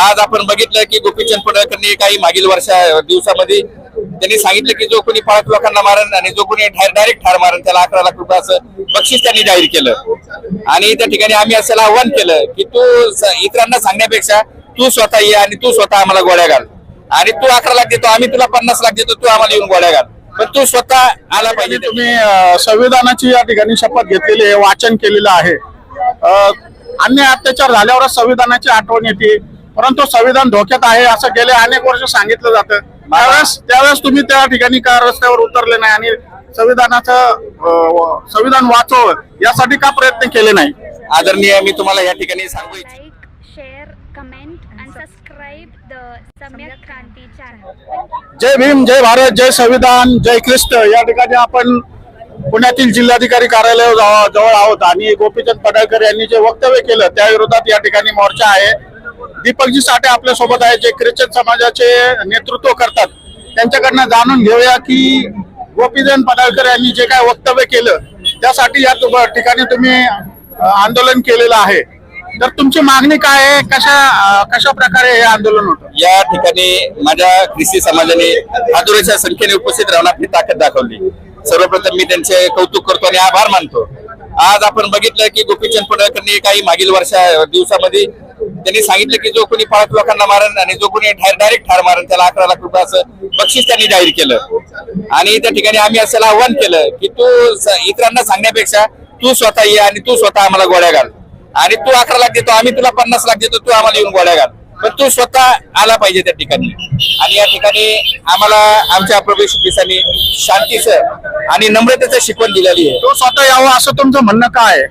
आज आपण बघितलं की गोपीचंद पडळकरनी काही मागील वर्षा दिवसामध्ये त्यांनी सांगितलं की जो कोणी पाच लोकांना मारण आणि जो कोणी डायरेक्ट ठार मारण त्याला अकरा लाख रुपयाचं असं बक्षीस त्यांनी जाहीर केलं. आणि त्या ठिकाणी आम्ही असं आव्हान केलं की तू इतरांना सांगण्यापेक्षा तू स्वतः ये आणि तू स्वतः आम्हाला गोळ्या घाल. आणि तू अकरा लाख देतो आम्ही तुला पन्नास लाख देतो तू आम्हाला येऊन गोळ्या घाल. पण तू स्वतः आला पाहिजे. तुम्ही संविधानाची या ठिकाणी शपथ घेतलेली आहे वाचन केलेलं आहे. अन्य अत्याचार झाल्यावरच संविधानाची आठवण येते. परंतु संविधान धोक्यात आहे असं गेले अनेक वर्ष सांगितलं जातं. त्यावेळेस त्यावेळेस तुम्ही त्या ठिकाणी का रस्त्यावर उतरले नाही आणि संविधानाचं संविधान वाचव यासाठी का प्रयत्न केले नाही? आदरणीय मी तुम्हाला या ठिकाणी सांगू इच्छितो. Samyak Kranti channel. जय भीम जय भारत जय संविधान जय ख्रिस्त. या ठिकाणी आपण पुण्यातील जिल्हाधिकारी कार्यालय जवळ जवळ आहोत आणि गोपीचंद पडळकर यांनी जे वक्तव्य केलं त्या विरोधात या ठिकाणी मोर्चा आहे. दीपकजी साठे आपल्यासोबत आहे जे ख्रिश्चन समाजाचे नेतृत्व करतात. त्यांच्याकडनं जाणून घेऊया की गोपीचंद पडाळकर यांनी जे काय वक्तव्य केलं त्यासाठी या ठिकाणी तुम्ही आंदोलन केलेलं आहे. तर तुमची मागणी काय आहे? कशा कशा प्रकारे हे आंदोलन होतं? या ठिकाणी माझ्या ख्रिस्ती समाजाने हातुरेच्या संख्येने उपस्थित राहून आपली ताकद दाखवली. सर्वप्रथम मी त्यांचे कौतुक करतो आणि आभार मानतो. आज आपण बघितलं की गोपीचंद पडळकरनी काही मागील वर्षा दिवसामध्ये त्यांनी सांगितलं की जो कोणी पाच लोकांना मारण आणि जो कोणी डायरेक्ट ठार मारण त्याला अकरा लाख रुपयाचं बक्षीस त्यांनी जाहीर केलं. आणि त्या ठिकाणी आम्ही असं आव्हान केलं की तू इतरांना सांगण्यापेक्षा तू स्वतः ये आणि तू स्वतः आम्हाला गोळ्या घाल. आणि तू अकरा लाख देतो आम्ही तुला पन्नास लाख देतो तू आम्हाला येऊन गोळ्या घाल. पण तू स्वतः आला पाहिजे त्या ठिकाणी. आणि या ठिकाणी आम्हाला आमच्या प्रवेश दिवसांनी शांतीचं आणि नम्रतेचं शिकवण दिलेली आहे. तो स्वतः यावं असं तुमचं म्हणणं काय आहे?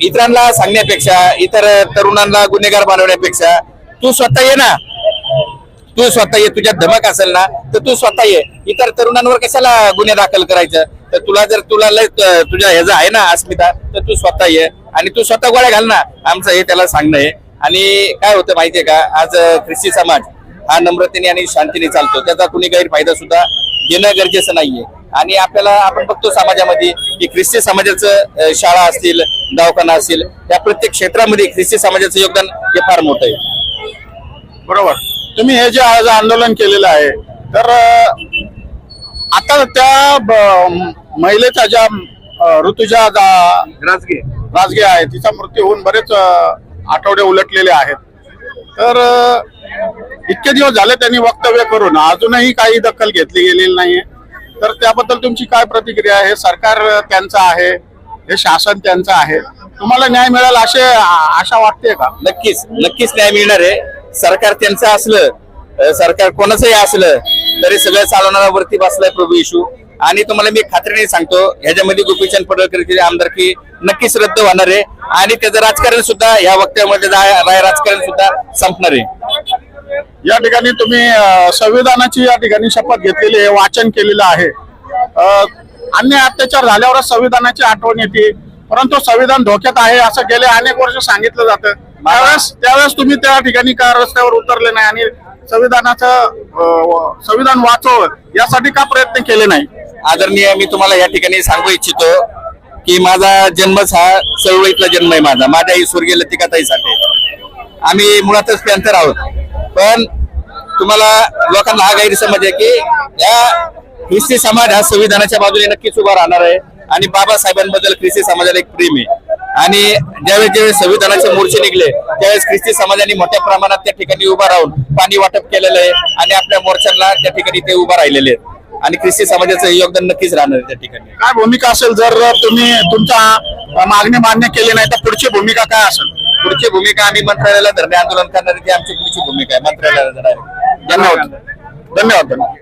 इतरांना सांगण्यापेक्षा इतर तरुणांना गुन्हेगार बनवण्यापेक्षा तू स्वतः ये ना. तू स्वतः ये तुझ्यात धमक असेल ना तर तू स्वतः ये. इतर तरुणांवर कशाला गुन्हे दाखल करायचं? तर तुला जर तुला लय तुझ्या ह्याचा आहे ना अस्मिता तर तू स्वतः ये आणि तू स्वतः गोळ्या घाल ना. आमचं हे त्याला सांगणं आहे. आणि काय होतं माहितीये का? आज ख्रिस्ती समाज हा नम्रतेने आणि शांतीने चालतो. त्याचा कुणी गैरफायदा सुद्धा घेणं गरजेचं नाहीये. आणि आपल्याला आपण बघतो समाजामध्ये की ख्रिस्ती समाजाचं शाळा असतील दवाखाना असतील त्या प्रत्येक क्षेत्रामध्ये ख्रिस्ती समाजाचं योगदान हे फार मोठं आहे. बरोबर. तुम्ही हे जे आज आंदोलन केलेलं आहे तर आता त्या महिलेच्या ज्या ऋतुजा जा- राजकीय. राजगे आहे तिचा मृत्यू होऊन बरेच आठवडे उलटलेले आहेत. तर इतके दिवस झाले त्यांनी वक्तव्य करून. अजूनही काही दखल घेतली गेलेली नाहीये. तर त्याबद्दल तुमची काय प्रतिक्रिया आहे? हे सरकार त्यांचं आहे हे शासन त्यांचं आहे. तुम्हाला न्याय मिळेल असे आशा वाटते का? नक्कीच नक्कीच न्याय मिळणार आहे. सरकार त्यांचं असलं सरकार कोणाचंही असलं तरी सगळं चालवणारा वरती बसलाय प्रभू येशू. आणि तुम्हाला मी खात्रीने सांगतो ह्याच्यामध्ये गोपीचंद पडळकरची आमदारकी नक्कीच रद्द होणार आहे. आणि त्याचं राजकारण सुद्धा या वक्त्यामध्ये राजकारण सुद्धा संपणार आहे. या ठिकाणी तुम्ही संविधानाची या ठिकाणी शपथ घेतलेली आहे वाचन केलेलं आहे. अन्य अत्याचार झाल्यावरच संविधानाची आठवण येते. परंतु संविधान धोक्यात आहे असं गेले अनेक वर्ष सांगितलं जातं. त्यावेळेस त्यावेळेस तुम्ही त्या ठिकाणी का रस्त्यावर उतरले नाही आणि संविधानाचं संविधान वाचव यासाठी का प्रयत्न केले नाही? आदरणीय मी तुम्हाला या ठिकाणी सांगू इच्छितो की माझा जन्मच हा चळवळीतला जन्म आहे माझा. माझ्या आई स्वर्गीय लतिकाताईसाठी आम्ही मुळातच पॅन्थर आहोत. पण तुम्हाला लोकांना हा गैरसमज आहे की या ख्रिस्ती समाज हा संविधानाच्या बाजूने नक्कीच उभा राहणार आहे आणि बाबासाहेबांबद्दल ख्रिस्ती समाजाला एक प्रेम आहे. आणि ज्यावेळेस ज्यावेळेस संविधानाचे मोर्चे निघले त्यावेळेस ख्रिस्ती समाजाने मोठ्या प्रमाणात त्या ठिकाणी उभा राहून पाणी वाटप केलेलं आहे आणि आपल्या मोर्चांना त्या ठिकाणी ते उभा राहिलेले आहेत. आणि ख्रिस्ती समाजाचं योगदान नक्कीच राहणार आहे त्या ठिकाणी. काय भूमिका असेल? जर तुम्ही तुमचा अ, मागणी मान्य केली नाही तर पुढची भूमिका काय असेल? पुढची भूमिका आम्ही मंत्रालयाला धरणे आंदोलन करणार ती आमची पुढची भूमिका आहे मंत्रालयाला आहे. धन्यवाद. धन्यवाद धन्यवाद.